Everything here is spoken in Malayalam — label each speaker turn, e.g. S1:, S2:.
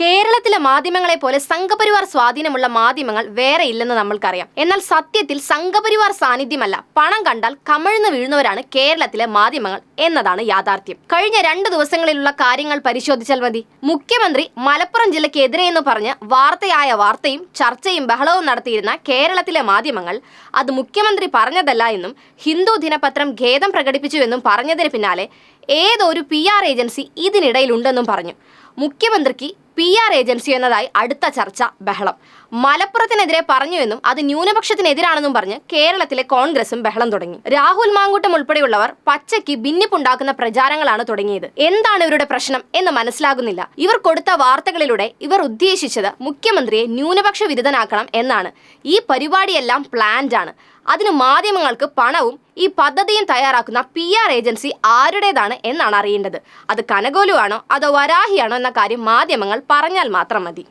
S1: കേരളത്തിലെ മാധ്യമങ്ങളെ പോലെ സംഘപരിവാർ സ്വാധീനമുള്ള മാധ്യമങ്ങൾ വേറെ ഇല്ലെന്ന് നമ്മൾക്കറിയാം. എന്നാൽ സത്യത്തിൽ സംഘപരിവാർ സാന്നിധ്യമല്ല. പണം കണ്ടാൽ കമഴ്ന്നു വീഴുന്നവരാണ് കേരളത്തിലെ മാധ്യമങ്ങൾ എന്നതാണ് യാഥാർത്ഥ്യം. കഴിഞ്ഞ രണ്ട് ദിവസങ്ങളിലുള്ള കാര്യങ്ങൾ പരിശോധിച്ചാൽ മതി. മുഖ്യമന്ത്രി മലപ്പുറം ജില്ലയ്ക്കെതിരെ എന്ന് പറഞ്ഞ് വാർത്തയായ വാർത്തയും ചർച്ചയും ബഹളവും നടത്തിയിരുന്ന കേരളത്തിലെ മാധ്യമങ്ങൾ അത് മുഖ്യമന്ത്രി പറഞ്ഞതല്ല എന്നും ഹിന്ദു ദിനപത്രം ഖേദം പ്രകടിപ്പിച്ചുവെന്നും പറഞ്ഞതിന് പിന്നാലെ ഏതൊരു പി ആർ ഏജൻസി ഇതിനിടയിലുണ്ടെന്നും പറഞ്ഞു. മുഖ്യമന്ത്രിക്ക് പി ആർ ഏജൻസി എന്നതായി അടുത്ത ചർച്ച ബഹളം. മലപ്പുറത്തിനെതിരെ പറഞ്ഞുവെന്നും അത് ന്യൂനപക്ഷത്തിനെതിരാണെന്നും പറഞ്ഞ് കേരളത്തിലെ കോൺഗ്രസും ബഹളം തുടങ്ങി. രാഹുൽ മാങ്കൂട്ടം ഉൾപ്പെടെയുള്ളവർ പച്ചയ്ക്ക് ഭിന്നിപ്പുണ്ടാക്കുന്ന പ്രചാരങ്ങളാണ് തുടങ്ങിയത്. എന്താണ് ഇവരുടെ പ്രശ്നം എന്ന് മനസ്സിലാകുന്നില്ല. ഇവർ കൊടുത്ത വാർത്തകളിലൂടെ ഇവർ ഉദ്ദേശിച്ചത് മുഖ്യമന്ത്രിയെ ന്യൂനപക്ഷ വിരുദ്ധനാക്കണം എന്നാണ്. ഈ പരിപാടിയെല്ലാം പ്ലാൻഡ് ആണ്. അതിന് മാധ്യമങ്ങൾക്ക് പണവും ഈ പദ്ധതിയും തയ്യാറാക്കുന്ന പി ആർ ഏജൻസി ആരുടേതാണ് എന്നാണ് അറിയേണ്ടത്. അത് കനകോലുവാണോ അതോ വരാഹിയാണോ എന്ന കാര്യം മാധ്യമങ്ങൾ പറഞ്ഞാൽ മാത്രം മതി.